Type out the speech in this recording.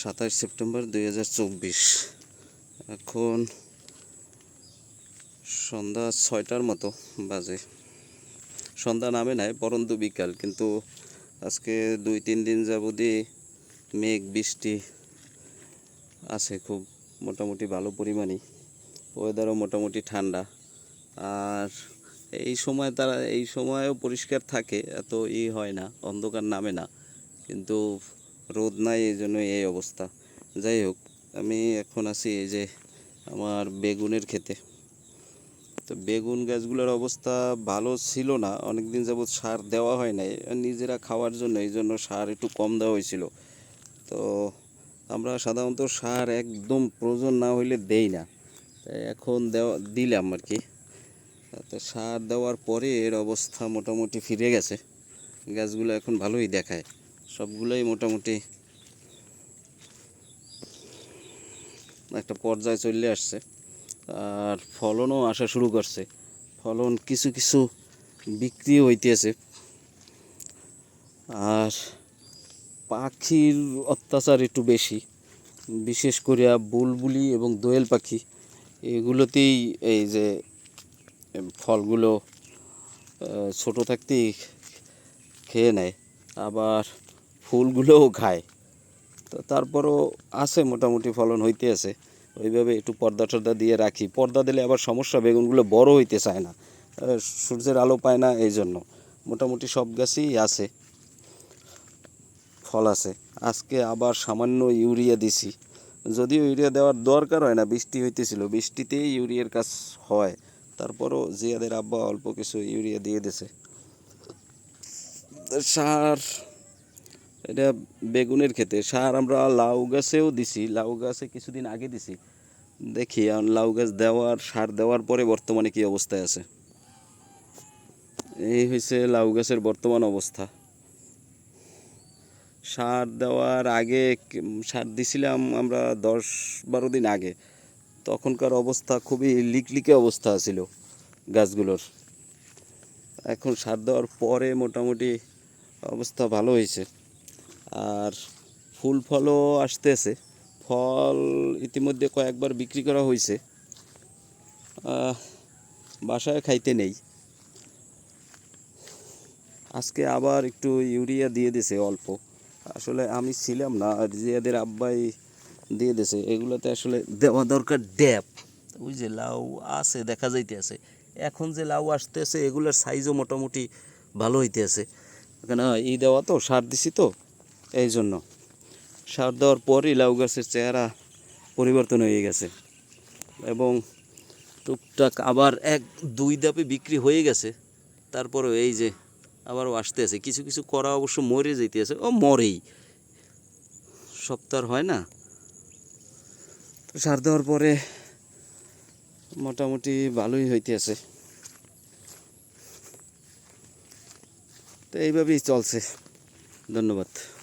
সাতাশ সেপ্টেম্বর দুই হাজার চব্বিশ। এখন সন্ধ্যা ছয়টার মতো বাজে। সন্ধ্যা নামে নাই পরন্ত বিকাল। কিন্তু আজকে দুই তিন দিন যাবতই মেঘ, বৃষ্টি আছে খুব মোটামুটি ভালো পরিমাণই। ওয়েদারও মোটামুটি ঠান্ডা। আর এই সময় তারা, এই সময়ও পরিষ্কার থাকে, এত ই হয় না, অন্ধকার নামে না। কিন্তু রোদ নাই, এই জন্য এই অবস্থা। যাই হোক, আমি এখন আছি এই যে আমার বেগুনের ক্ষেতে। তো বেগুন গাছগুলোর অবস্থা ভালো ছিল না অনেক দিন যাবৎ সার দেওয়া হয় নাই, নিজেরা খাওয়ার জন্য, এই জন্য সার একটু কম দেওয়া হয়েছিল। তো আমরা সাধারণত সার একদম প্রয়োজন না হইলে দেই না। এখন দেওয়া, দিলাম আর কি। তো সার দেওয়ার পরে এর অবস্থা মোটামুটি ফিরে গেছে। গাছগুলো এখন ভালোই দেখায়। সবগুলোই মোটামুটি একটা পর্যায়ে চলে আসছে। আর ফলনও আসা শুরু করছে। ফলন কিছু কিছু বিক্রি হইতেছে। আর পাখির অত্যাচার একটু বেশি। বিশেষ করে বুলবুলি এবং দোয়েল পাখি, এগুলোতেই এই যে ফলগুলো ছোট থাকতেই খেয়ে নেয়। আবার ফুলগুলোও খায়। তো তারপরও আছে মোটামুটি ফলন হইতে আছে। ওইভাবে একটু পর্দা টর্দা দিয়ে রাখি। পর্দা দিলে আবার সমস্যা, বেগুনগুলো বড় হইতে চায় না। সূর্যের আলো পায় না এই জন্য মোটামুটি সব গাছই আছে, ফল আছে। আজকে আবার সামান্য ইউরিয়া দিছি। যদিও ইউরিয়া দেওয়ার দরকার হয় না, বৃষ্টি হইতেছিল। বৃষ্টিতেই ইউরিয়ার কাজ হয়। তারপরও জিয়াদের আব্বা অল্প কিছু ইউরিয়া দিয়ে দিছে। সার এটা বেগুনের ক্ষেতে। সার আমরা লাউ গাছেও দিছি, লাউ গাছে কিছুদিন আগে দিছি। দেখি লাউ গাছ দেওয়ার, সার দেওয়ার পরে বর্তমানে কি অবস্থায় আছে। এই হয়েছে লাউ গাছের বর্তমান অবস্থা। সার দেওয়ার আগে সার দিছিলাম আমরা দশ বারো দিন আগে। তখনকার অবস্থা খুবই লিকলিকে অবস্থা ছিল গাছগুলোর। এখন সার দেওয়ার পরে মোটামুটি অবস্থা ভালো হয়েছে আর ফুল ফলও আসতেছে। ফল ইতিমধ্যে কয়েকবার বিক্রি করা হয়েছে বাসায় খাইতে নেই। আজকে আবার একটু ইউরিয়া দিয়ে দিছে অল্প। আসলে আমি ছিলাম না, আর জিয়াদের আব্বাই দিয়ে দিছে। এগুলোতে আসলে দেওয়া দরকার ড্যাপ। ওই যে লাউ আছে, দেখা যাইতে আছে এখন যে লাউ আসতেছে, এগুলোর সাইজও মোটামুটি ভালো হইতে আছে এখানে ই দেওয়া তো, সার দিছি তো। এই জন্য সার দেওয়ার পরই লাউ গাছের চেহারা পরিবর্তন হয়ে গেছে। এবং টুকটাক আবার এক, দুই ধাপে বিক্রি হয়ে গেছে। তারপরেও এই যে আবারও আসতে আছে। কিছু কিছু করা অবশ্য মরে যেতে আছে। ও, মরেই। সপ্তাহ হয় না। তো সার দেওয়ার পরে মোটামুটি ভালোই হইতে আছে। তো এইভাবেই চলছে। ধন্যবাদ।